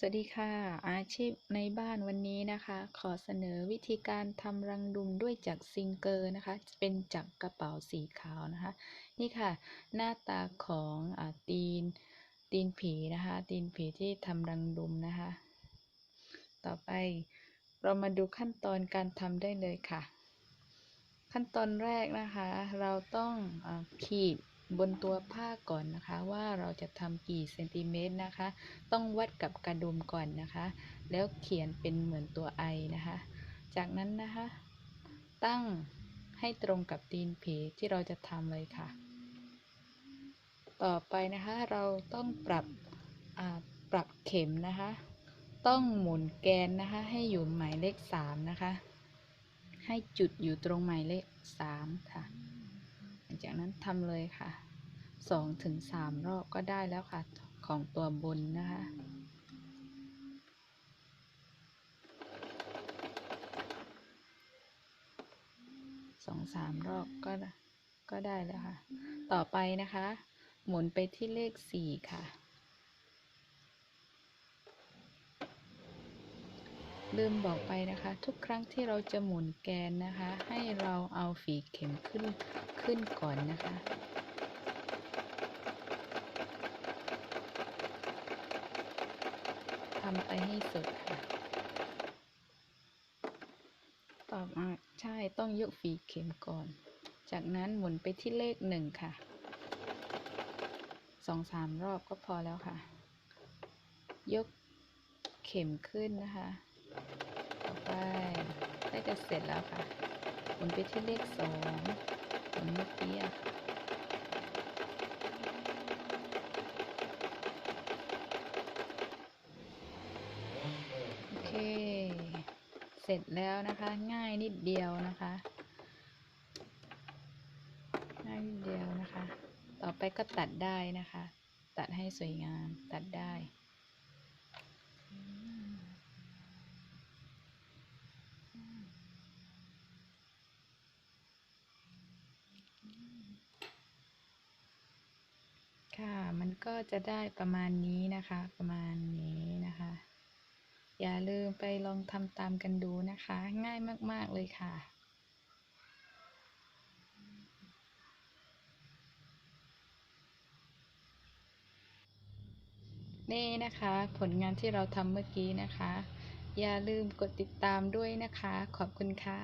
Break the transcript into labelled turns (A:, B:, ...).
A: สวัสดีค่ะ อาชีพในบ้านวันนี้นะคะ ขอเสนอวิธีการทำรังดุมด้วยจักรซิงเกอร์นะคะ เป็นจักรกระเป๋าสีขาวนะคะ นี่ค่ะ หน้าตาของอตีนตีนผีนะคะ ตีนผีที่ทำรังดุมนะคะ ต่อไปเรามาดูขั้นตอนการทำได้เลยค่ะ ขั้นตอนแรกนะคะ เราต้องอขีด บนตัวผ้าก่อนนะคะ ว่าเราจะทำกี่เซนติเมตรนะคะ ต้องวัดกับกระดุมก่อนนะคะ แล้วเขียนเป็นเหมือนตัวไอนะคะ จากนั้นนะคะ ตั้งให้ตรงกับตีนผีที่เราจะทำเลยค่ะ ต่อไปนะคะเราต้องปรับอ่าปรับเข็มนะคะ ต้องหมุนแกนนะคะ ให้อยู่หมายเลขสามนะคะ ให้จุดอยู่ตรงหมายเลขสามค่ะหลังจากนั้นทำเลยค่ะ สองถึงสามรอบก็ได้แล้วค่ะ ของตัวบนนะคะสองสามรอบก็ก็ได้แล้วค่ะ ต่อไปนะคะ หมุนไปที่เลขสี่ค่ะ ลืมบอกไปนะคะ ทุกครั้งที่เราจะหมุนแกนนะคะ ให้เราเอาฝีเข็มขึ้นขึ้นก่อนนะคะำไปให้สุดค่ะ ต่อมาใช่ต้องยกฝีเข็มก่อน จากนั้นหมุนไปที่เลขหนึ่งค่ะสองสามรอบก็พอแล้วค่ะ ยกเข็มขึ้นนะคะ ต่อไปใกล้จะเสร็จแล้วค่ะหมุนไปที่เลขสองหมุนเมื่อกี้อะค่ะโอเค เสร็จแล้วนะคะ ง่ายนิดเดียวนะคะ ง่ายนิดเดียวนะคะ ต่อไปก็ตัดได้นะคะ ตัดให้สวยงามตัดได้ค่ะ มันก็จะได้ประมาณนี้นะคะ ประมาณนี้นะคะ อย่าลืมไปลองทำตามกันดูนะคะ ง่ายมาก ๆ เลยค่ะ นี่นะคะ ผลงานที่เราทำเมื่อกี้นะคะ อย่าลืมกดติดตามด้วยนะคะ ขอบคุณค่ะ